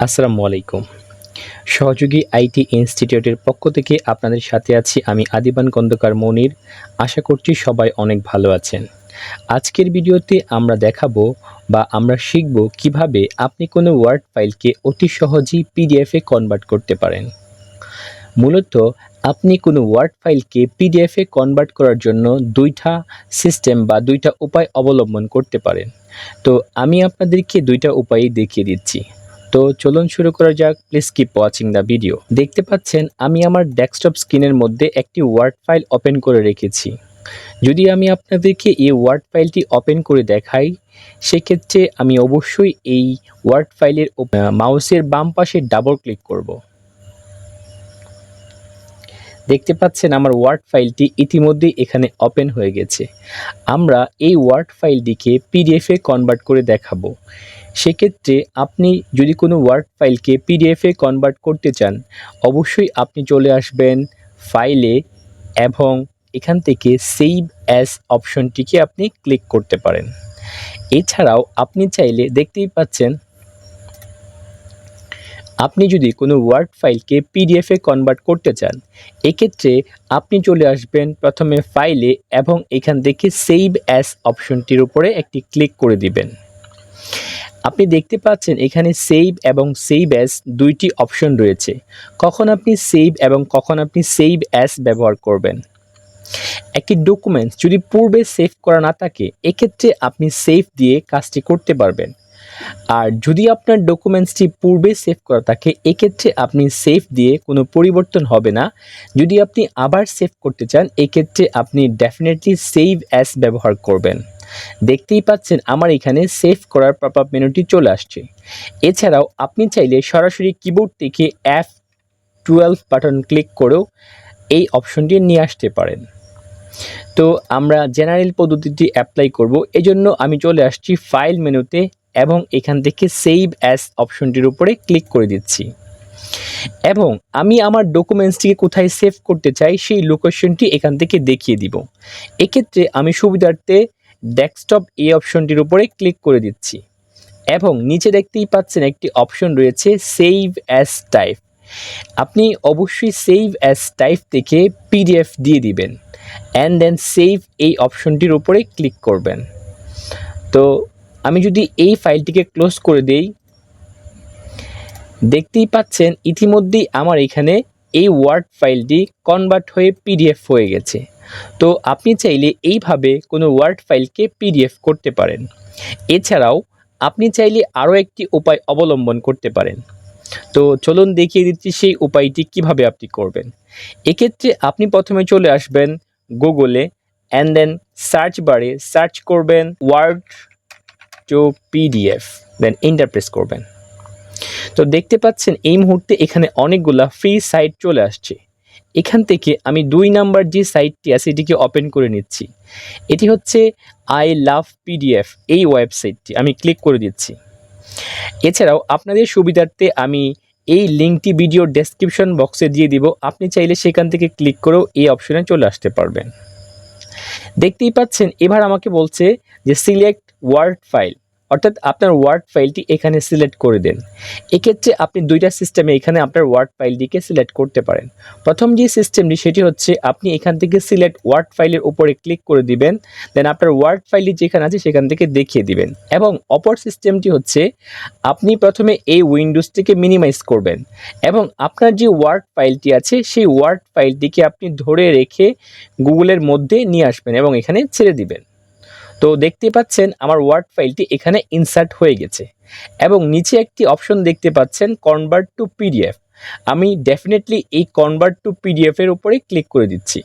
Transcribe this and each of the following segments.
আসসালামু আলাইকুম। সহযোগী আইটি ইনস্টিটিউটের পক্ষ থেকে আপনাদের সাথে আছি আমি আদিবান খন্দকার মনির। আশা করছি সবাই অনেক ভালো আছেন। আজকের ভিডিওতে আমরা দেখাবো বা আমরা শিখব কীভাবে আপনি কোনো ওয়ার্ড ফাইলকে অতি সহজেই পিডিএফে কনভার্ট করতে পারেন। মূলত, আপনি কোনো ওয়ার্ড ফাইলকে পিডিএফে কনভার্ট করার জন্য দুইটা সিস্টেম বা দুইটা উপায় অবলম্বন করতে পারেন। তো আমি আপনাদেরকে দুইটা উপায়ই দেখিয়ে দিচ্ছি। তো চলুন শুরু করা যাক please keep watching the video দেখতে পাচ্ছেন, আমি আমার ডেস্কটপ স্ক্রিনের মধ্যে একটি ওয়ার্ড ফাইল ওপেন করে রেখেছি। যদি আমি আপনাদেরকে এই ওয়ার্ড ফাইলটি ওপেন করে দেখাই, সেক্ষেত্রে আমি অবশ্যই এই ওয়ার্ড ফাইলের মাউসের বাম পাশে ডাবল ক্লিক করব। দেখতে পাচ্ছেন আমার ওয়ার্ড ফাইলটি ইতিমধ্যেই এখানে ওপেন হয়ে গেছে। আমরা এই ওয়ার্ড ফাইলটিকে পিডিএফে কনভার্ট করে দেখাবো। সেক্ষেত্রে আপনি যদি কোনো ওয়ার্ড ফাইলকে পিডিএফে কনভার্ট করতে চান, অবশ্যই আপনি চলে আসবেন ফাইলে এবং এখান থেকে সেভ অ্যাজ অপশনটিকে আপনি ক্লিক করতে পারেন। এছাড়াও আপনি চাইলে দেখতেই পাচ্ছেন আপনি যদি কোনো ওয়ার্ড ফাইলকে পিডিএফে কনভার্ট করতে চান, এক্ষেত্রে আপনি চলে আসবেন প্রথমে ফাইলে এবং এখান থেকে সেভ অ্যাস অপশনটির উপরে একটি ক্লিক করে দিবেন। আপনি দেখতে পাচ্ছেন এখানে সেভ এবং সেভ অ্যাস দুইটি অপশন রয়েছে। কখন আপনি সেভ এবং কখন আপনি সেভ অ্যাস ব্যবহার করবেন? একটি ডকুমেন্টস যদি পূর্বে সেভ করা না থাকে, এক্ষেত্রে আপনি সেভ দিয়ে কাজটি করতে পারবেন। আর যদি আপনার ডকুমেন্টসটি পূর্বে সেভ করা থাকে, এক্ষেত্রে আপনি সেভ দিয়ে কোনো পরিবর্তন হবে না। যদি আপনি আবার সেভ করতে চান, এক্ষেত্রে আপনি ডেফিনেটলি সেভ অ্যাস ব্যবহার করবেন। দেখতেই পাচ্ছেন আমার এখানে সেভ করার পপ আপ মেনুটি চলে আসছে। এছাড়াও আপনি চাইলে সরাসরি কিবোর্ড থেকে এফ টুয়েলভ বাটন ক্লিক করেও এই অপশনটি নিয়ে আসতে পারেন। তো আমরা জেনারেল পদ্ধতিটি অ্যাপ্লাই করব। এজন্য আমি চলে আসছি ফাইল মেনুতে এবং এখান থেকে সেভ অ্যাস অপশনটির উপরে ক্লিক করে দিচ্ছি। এবং আমি আমার ডকুমেন্টসটিকে কোথায় সেভ করতে চাই সেই লোকেশনটি এখান থেকে দেখিয়ে দিব। এক্ষেত্রে আমি সুবিধার্থে ডেস্কটপ এই অপশনটির উপরে ক্লিক করে দিচ্ছি। এবং নিচে দেখতেই পাচ্ছেন একটি অপশন রয়েছে সেভ অ্যাস টাইপ আপনি অবশ্যই সেভ অ্যাস টাইপ থেকে পিডিএফ দিয়ে দিবেন। অ্যান্ড দেন সেভ এই অপশনটির উপরে ক্লিক করবেন। তো আমি যদি এই ফাইলটিকে ক্লোজ করে দেই, দেখতেই পাচ্ছেন ইতিমধ্যেই আমার এখানে এই ওয়ার্ড ফাইলটি কনভার্ট হয়ে পিডিএফ হয়ে গেছে। তো আপনি চাইলে এইভাবে কোনো ওয়ার্ড ফাইলকে পিডিএফ করতে পারেন। এছাড়াও আপনি চাইলে আরও একটি উপায় অবলম্বন করতে পারেন। তো চলুন দেখিয়ে দিচ্ছি সেই উপায়টি কীভাবে আপনি করবেন। এক্ষেত্রে আপনি প্রথমে চলে আসবেন গুগলে অ্যান্ড দেন সার্চ বারে সার্চ করবেন word to PDF then enter press করবেন। তো দেখতে পাচ্ছেন এই মুহূর্তে এখানে অনেকগুলা ফ্রি সাইট চলে আসছে। এখান থেকে আমি দুই নাম্বার যে সাইটটি আছে, এটিকে ওপেন করে নিচ্ছি। এটি হচ্ছে আই লাভ পিডিএফ এই ওয়েবসাইটটি আমি ক্লিক করে দিচ্ছি। এছাড়াও আপনাদের সুবিধার্থে আমি এই লিঙ্কটি ভিডিও ডেসক্রিপশন বক্সে দিয়ে দিব। আপনি চাইলে সেখান থেকে ক্লিক করেও এই অপশনে চলে আসতে পারবেন। দেখতেই পাচ্ছেন, এবার আমাকে বলছে যে সিলেক্ট ওয়ার্ড ফাইল, অর্থাৎ আপনার ওয়ার্ড ফাইলটি এখানে সিলেক্ট করে দেন। এক্ষেত্রে আপনি দুইটা সিস্টেমে এখানে আপনার ওয়ার্ড ফাইলটিকে সিলেক্ট করতে পারেন। প্রথম যে সিস্টেমটি, সেটি হচ্ছে আপনি এখান থেকে সিলেক্ট ওয়ার্ড ফাইলের উপরে ক্লিক করে দিবেন, দেন আপনার ওয়ার্ড ফাইলটি যেখানে আছে সেখান থেকে দেখিয়ে দিবেন। এবং অপর সিস্টেমটি হচ্ছে, আপনি প্রথমে এই উইন্ডোজটিকে মিনিমাইজ করবেন এবং আপনার যে ওয়ার্ড ফাইলটি আছে, সেই ওয়ার্ড ফাইলটিকে আপনি ধরে রেখে গুগলের মধ্যে নিয়ে আসবেন এবং এখানে ছেড়ে দিবেন। তো দেখতে পাচ্ছেন আমার ওয়ার্ড ফাইলটি এখানে ইনসার্ট হয়ে গেছে। এবং নিচে একটি অপশন দেখতে পাচ্ছেন কনভার্ট টু পিডিএফ আমি ডেফিনেটলি এই কনভার্ট টু পিডিএফ এর উপরে ক্লিক করে দিচ্ছি।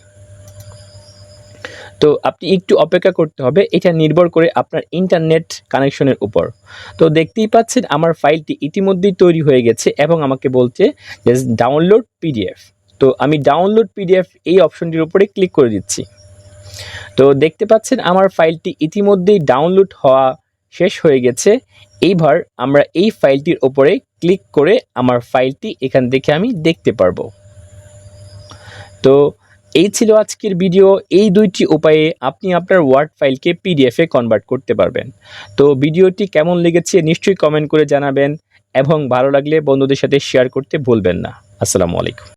তো আপনি একটু অপেক্ষা করতে হবে, এটা নির্ভর করে আপনার ইন্টারনেট কানেকশনের উপর। তো দেখতেই পাচ্ছেন আমার ফাইলটি ইতিমধ্যেই তৈরি হয়ে গেছে এবং আমাকে বলছে যে ডাউনলোড পিডিএফ তো আমি ডাউনলোড পিডিএফ এই অপশনটির উপরে ক্লিক করে দিচ্ছি। তো দেখতে পাচ্ছেন আমার ফাইলটি ইতিমধ্যেই ডাউনলোড হওয়া শেষ হয়ে গেছে। এইবার আমরা এই ফাইলটির ওপরে ক্লিক করে আমার ফাইলটি এখান থেকে আমি দেখতে পারব। তো এই ছিল আজকের ভিডিও। এই দুইটি উপায়ে আপনি আপনার ওয়ার্ড ফাইলকে পিডিএফে কনভার্ট করতে পারবেন। তো ভিডিওটি কেমন লেগেছে নিশ্চয়ই কমেন্ট করে জানাবেন এবং ভালো লাগলে বন্ধুদের সাথে শেয়ার করতে ভুলবেন না। আসসালামু আলাইকুম।